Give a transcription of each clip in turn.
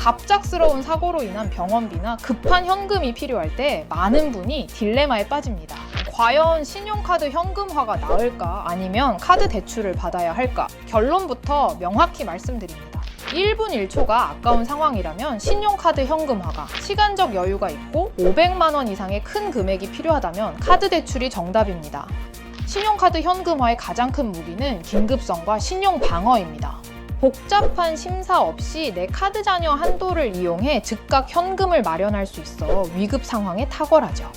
갑작스러운 사고로 인한 병원비나 급한 현금이 필요할 때 많은 분이 딜레마에 빠집니다. 과연 신용카드 현금화가 나을까 아니면 카드 대출을 받아야 할까? 결론부터 명확히 말씀드립니다. 1분 1초가 아까운 상황이라면 신용카드 현금화가 시간적 여유가 있고 500만 원 이상의 큰 금액이 필요하다면 카드 대출이 정답입니다. 신용카드 현금화의 가장 큰 무기는 긴급성과 신용 방어입니다. 복잡한 심사 없이 내 카드 잔여 한도를 이용해 즉각 현금을 마련할 수 있어 위급 상황에 탁월하죠.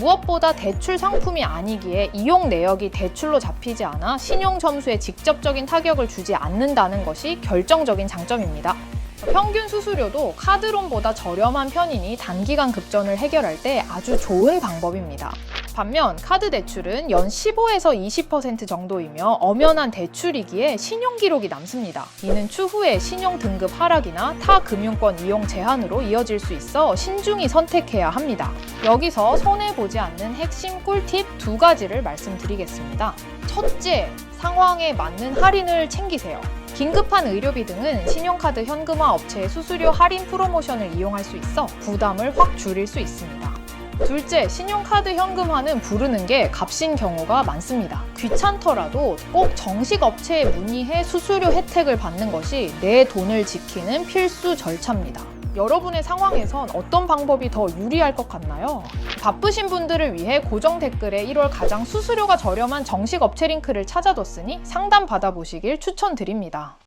무엇보다 대출 상품이 아니기에 이용 내역이 대출로 잡히지 않아 신용 점수에 직접적인 타격을 주지 않는다는 것이 결정적인 장점입니다. 평균 수수료도 카드론보다 저렴한 편이니 단기간 급전을 해결할 때 아주 좋은 방법입니다. 반면 카드 대출은 연 15에서 20% 정도이며 엄연한 대출이기에 신용 기록이 남습니다. 이는 추후에 신용 등급 하락이나 타 금융권 이용 제한으로 이어질 수 있어 신중히 선택해야 합니다. 여기서 손해 보지 않는 핵심 꿀팁 두 가지를 말씀드리겠습니다. 첫째, 상황에 맞는 할인을 챙기세요. 긴급한 의료비 등은 신용카드 현금화 업체의 수수료 할인 프로모션을 이용할 수 있어 부담을 확 줄일 수 있습니다. 둘째, 신용카드 현금화는 부르는 게 값인 경우가 많습니다. 귀찮더라도 꼭 정식 업체에 문의해 수수료 혜택을 받는 것이 내 돈을 지키는 필수 절차입니다. 여러분의 상황에선 어떤 방법이 더 유리할 것 같나요? 바쁘신 분들을 위해 고정 댓글에 1월 가장 수수료가 저렴한 정식 업체 링크를 찾아뒀으니 상담 받아보시길 추천드립니다.